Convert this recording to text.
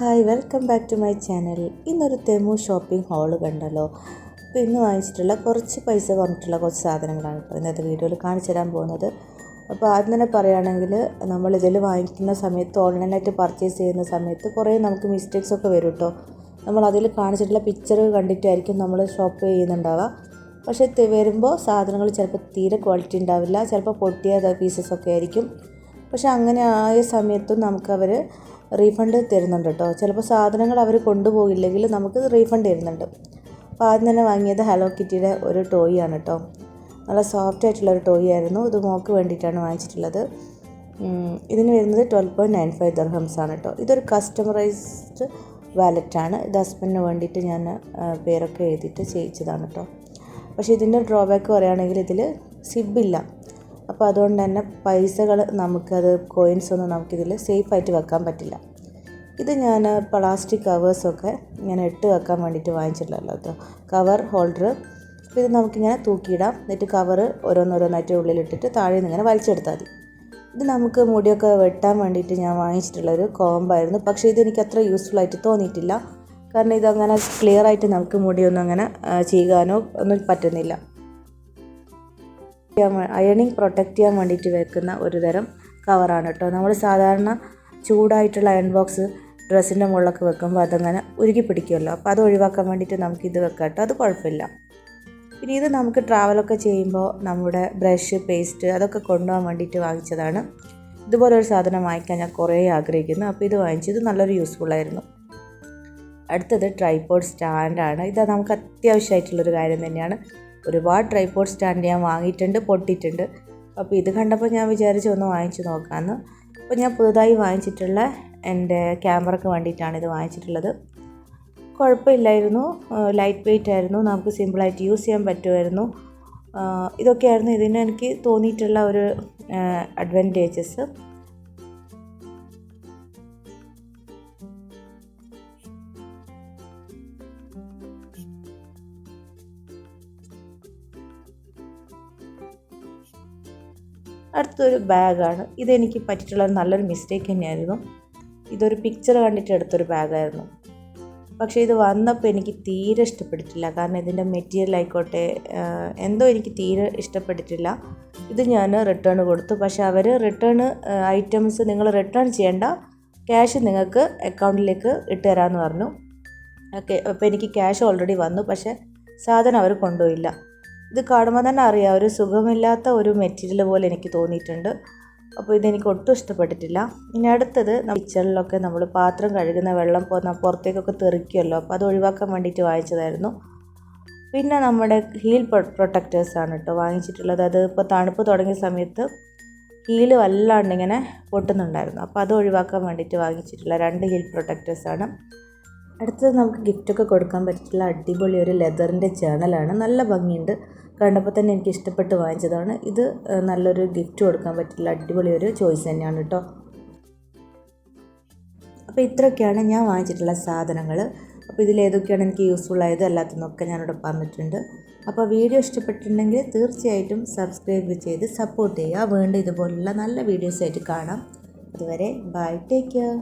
Hi welcome back to my channel. ഇന്നൊരു Temu shopping hall കണ്ടല്ലോ. അപ്പോൾ ഇന്ന് വാങ്ങിച്ചിട്ടുള്ള കുറച്ച് പൈസ കുറഞ്ഞിട്ടുള്ള കുറച്ച് സാധനങ്ങളാണ് ഇപ്പോൾ ഇന്നത്തെ വീഡിയോയിൽ കാണിച്ചു തരാൻ പോകുന്നത്. അപ്പോൾ ആദ്യം തന്നെ പറയുകയാണെങ്കിൽ നമ്മൾ ഇതിൽ വാങ്ങിക്കുന്ന സമയത്ത് ഓൺലൈനായിട്ട് പർച്ചേസ് ചെയ്യുന്ന സമയത്ത് കുറേ നമുക്ക് മിസ്റ്റേക്സ് ഒക്കെ വരും കേട്ടോ. നമ്മൾ അതിൽ കാണിച്ചിട്ടുള്ള പിക്ചർ കണ്ടിട്ടായിരിക്കും നമ്മൾ ഷോപ്പ് ചെയ്യുന്നുണ്ടാവുക. പക്ഷേ വരുമ്പോൾ സാധനങ്ങൾ ചിലപ്പോൾ തീരെ ക്വാളിറ്റി ഉണ്ടാവില്ല ചിലപ്പോൾ പൊട്ടിയ പീസസ് ഒക്കെ ആയിരിക്കും. പക്ഷേ അങ്ങനെ ആയ സമയത്തും നമുക്കവർ റീഫണ്ട് തരുന്നുണ്ട് കേട്ടോ. ചിലപ്പോൾ സാധനങ്ങൾ അവർ കൊണ്ടുപോകില്ലെങ്കിൽ നമുക്ക് റീഫണ്ട് തരുന്നുണ്ട്. അപ്പോൾ ആദ്യം തന്നെ വാങ്ങിയത് ഹലോ കിറ്റിയുടെ ഒരു ടോയ് ആണ് കേട്ടോ. നല്ല സോഫ്റ്റ് ആയിട്ടുള്ള ഒരു ടോയ് ആയിരുന്നു. ഇത് മോക്ക് വേണ്ടിയിട്ടാണ് വാങ്ങിച്ചിട്ടുള്ളത്. ഇതിന് വരുന്നത് twelve point nine five dirhams ആണ് കേട്ടോ. ഇതൊരു കസ്റ്റമറൈസ്ഡ് വാലറ്റാണ് ഇത് ഹസ്ബൻഡിന് വേണ്ടിയിട്ട് ഞാൻ പേരൊക്കെ എഴുതിയിട്ട് ചെയ്യിച്ചതാണ് കേട്ടോ. പക്ഷേ ഇതിന്റെ ഡ്രോബാക്ക് പറയുകയാണെങ്കിൽ ഇതിൽ സിബില്ല അപ്പോൾ അതുകൊണ്ട് തന്നെ പൈസകൾ നമുക്കത് കോയിൻസ് ഒന്നും നമുക്കിതിൽ സേഫായിട്ട് വെക്കാൻ പറ്റില്ല. ഇത് ഞാൻ പ്ലാസ്റ്റിക് കവേഴ്സൊക്കെ ഇങ്ങനെ ഇട്ട് വെക്കാൻ വേണ്ടിയിട്ട് വാങ്ങിച്ചിട്ടുള്ളല്ലോ കവർ ഹോൾഡർ ഇത് നമുക്കിങ്ങനെ തൂക്കിയിടാം. എന്നിട്ട് കവർ ഓരോന്നോരോന്നായിട്ട് ഉള്ളിലിട്ടിട്ട് താഴെ നിന്ന് ഇങ്ങനെ വലിച്ചെടുത്താൽ മതി. ഇത് നമുക്ക് മുടിയൊക്കെ വെട്ടാൻ വേണ്ടിയിട്ട് ഞാൻ വാങ്ങിച്ചിട്ടുള്ളൊരു കോമ്പായിരുന്നു പക്ഷേ ഇതെനിക്ക് അത്ര യൂസ്ഫുൾ ആയിട്ട് തോന്നിയിട്ടില്ല. കാരണം ഇതങ്ങനെ ക്ലിയർ ആയിട്ട് നമുക്ക് മുടിയൊന്നും അങ്ങനെ ചെയ്യാനോ ഒന്നും പറ്റുന്നില്ല. അയണിങ് പ്രൊട്ടക്റ്റ് ചെയ്യാൻ വേണ്ടിയിട്ട് വെക്കുന്ന ഒരു തരം കവറാണ് കേട്ടോ നമ്മൾ സാധാരണ ചൂടായിട്ടുള്ള അയൺ ബോക്സ് ഡ്രസ്സിന്റെ മുകളിലൊക്കെ വെക്കുമ്പോൾ അതങ്ങനെ ഉരുകി പിടിക്കുമല്ലോ അപ്പോൾ അത് ഒഴിവാക്കാൻ വേണ്ടിയിട്ട് നമുക്ക് ഇത് വെക്കാം കേട്ടോ അത് കുഴപ്പമില്ല. പിന്നെ ഇത് നമുക്ക് ട്രാവലൊക്കെ ചെയ്യുമ്പോൾ നമ്മുടെ ബ്രഷ് പേസ്റ്റ് അതൊക്കെ കൊണ്ടുപോകാൻ വേണ്ടിയിട്ട് വാങ്ങിച്ചതാണ്. ഇതുപോലെ ഒരു സാധനം വാങ്ങിക്കാൻ ഞാൻ കുറേ ആഗ്രഹിക്കുന്നു. അപ്പോൾ ഇത് വാങ്ങിച്ചത് നല്ലൊരു യൂസ്ഫുൾ ആയിരുന്നു. അടുത്തത് ട്രൈപോഡ് സ്റ്റാൻഡാണ് ഇത് നമുക്ക് അത്യാവശ്യമായിട്ടുള്ളൊരു കാര്യം തന്നെയാണ്. ഒരുപാട് ട്രൈപോഡ് സ്റ്റാൻഡ് ഞാൻ വാങ്ങിയിട്ടുണ്ട് പൊട്ടിയിട്ടുണ്ട്. അപ്പോൾ ഇത് കണ്ടപ്പോൾ ഞാൻ വിചാരിച്ചു ഒന്ന് വാങ്ങിച്ചു നോക്കാമെന്ന് അപ്പോൾ ഞാൻ പുതുതായി വാങ്ങിച്ചിട്ടുള്ള എന്റെ ക്യാമറയ്ക്ക് വേണ്ടിയിട്ടാണ് ഇത് വാങ്ങിച്ചിട്ടുള്ളത്. കുഴപ്പമില്ലായിരുന്നു. ലൈറ്റ് വെയിറ്റ് ആയിരുന്നു. നമുക്ക് സിമ്പിളായിട്ട് യൂസ് ചെയ്യാൻ പറ്റുമായിരുന്നു. ഇതൊക്കെയായിരുന്നു ഇതിന് എനിക്ക് തോന്നിയിട്ടുള്ള ഒരു അഡ്വാന്റേജസ് അടുത്തൊരു ബാഗാണ്. ഇതെനിക്ക് പറ്റിയിട്ടുള്ള നല്ലൊരു മിസ്റ്റേക്ക് തന്നെയായിരുന്നു. ഇതൊരു പിക്ചർ കണ്ടിട്ട് എടുത്തൊരു ബാഗായിരുന്നു. പക്ഷേ ഇത് വന്നപ്പോൾ എനിക്ക് തീരെ ഇഷ്ടപ്പെട്ടിട്ടില്ല. കാരണം ഇതിന്റെ മെറ്റീരിയൽ ആയിക്കോട്ടെ എന്തോ എനിക്ക് തീരെ ഇഷ്ടപ്പെട്ടിട്ടില്ല. ഇത് ഞാൻ റിട്ടേൺ കൊടുത്തു. പക്ഷേ അവർ റിട്ടേൺ ഐറ്റംസ് നിങ്ങൾ റിട്ടേൺ ചെയ്യേണ്ട ക്യാഷ് നിങ്ങൾക്ക് അക്കൗണ്ടിലേക്ക് ഇട്ട് തരാമെന്ന് പറഞ്ഞു. ഓക്കെ അപ്പോൾ എനിക്ക് ക്യാഷ് ഓൾറെഡി വന്നു. പക്ഷേ സാധനം അവർ കൊണ്ടുപോയില്ല. ഇത് കാണുമ്പോൾ തന്നെ അറിയാം ഒരു സുഖമില്ലാത്ത ഒരു മെറ്റീരിയൽ പോലെ എനിക്ക് തോന്നിയിട്ടുണ്ട്. അപ്പോൾ ഇതെനിക്ക് ഒട്ടും ഇഷ്ടപ്പെട്ടിട്ടില്ല. ഇനി അടുത്തത് കിച്ചണിലൊക്കെ നമ്മൾ പാത്രം കഴുകുന്ന വെള്ളം പുറത്തേക്കൊക്കെ തെറിക്കുമല്ലോ. അപ്പോൾ അത് ഒഴിവാക്കാൻ വേണ്ടിയിട്ട് വാങ്ങിച്ചതായിരുന്നു. പിന്നെ നമ്മുടെ ഹീൽ പ്രൊട്ടക്റ്റേഴ്സ് ആണ് കേട്ടോ വാങ്ങിച്ചിട്ടുള്ളത്. അത് ഇപ്പോൾ തണുപ്പ് തുടങ്ങിയ സമയത്ത് ഹീൽ വല്ലാണ്ട് ഇങ്ങനെ പൊട്ടുന്നുണ്ടായിരുന്നു. അപ്പോൾ അത് ഒഴിവാക്കാൻ വേണ്ടിയിട്ട് വാങ്ങിച്ചിട്ടുള്ള രണ്ട് ഹീൽ പ്രൊട്ടക്റ്റേഴ്സ് ആണ്. അടുത്തത് നമുക്ക് ഗിഫ്റ്റൊക്കെ കൊടുക്കാൻ പറ്റിയിട്ടുള്ള അടിപൊളി ഒരു ലെതറിന്റെ ജേണലാണ്. നല്ല ഭംഗിയുണ്ട്. കണ്ടപ്പോൾ തന്നെ എനിക്ക് ഇഷ്ടപ്പെട്ട് വാങ്ങിച്ചതാണ്. ഇത് നല്ലൊരു ഗിഫ്റ്റ് കൊടുക്കാൻ പറ്റിയിട്ടുള്ള അടിപൊളി ഒരു ചോയ്സ് തന്നെയാണ് കേട്ടോ. അപ്പോൾ ഇത്രയൊക്കെയാണ് ഞാൻ വാങ്ങിച്ചിട്ടുള്ള സാധനങ്ങൾ. അപ്പോൾ ഇതിൽ ഏതൊക്കെയാണ് എനിക്ക് യൂസ്ഫുൾ ആയത് അല്ലാത്തതൊക്കെ ഞാനിവിടെ പറഞ്ഞിട്ടുണ്ട്. അപ്പോൾ വീഡിയോ ഇഷ്ടപ്പെട്ടിട്ടുണ്ടെങ്കിൽ തീർച്ചയായിട്ടും സബ്സ്ക്രൈബ് ചെയ്ത് സപ്പോർട്ട് ചെയ്യുക. വീണ്ടും ഇതുപോലുള്ള നല്ല വീഡിയോസ് ആയിട്ട് കാണാം. അതുവരെ ബൈ ടേക്ക് കെയർ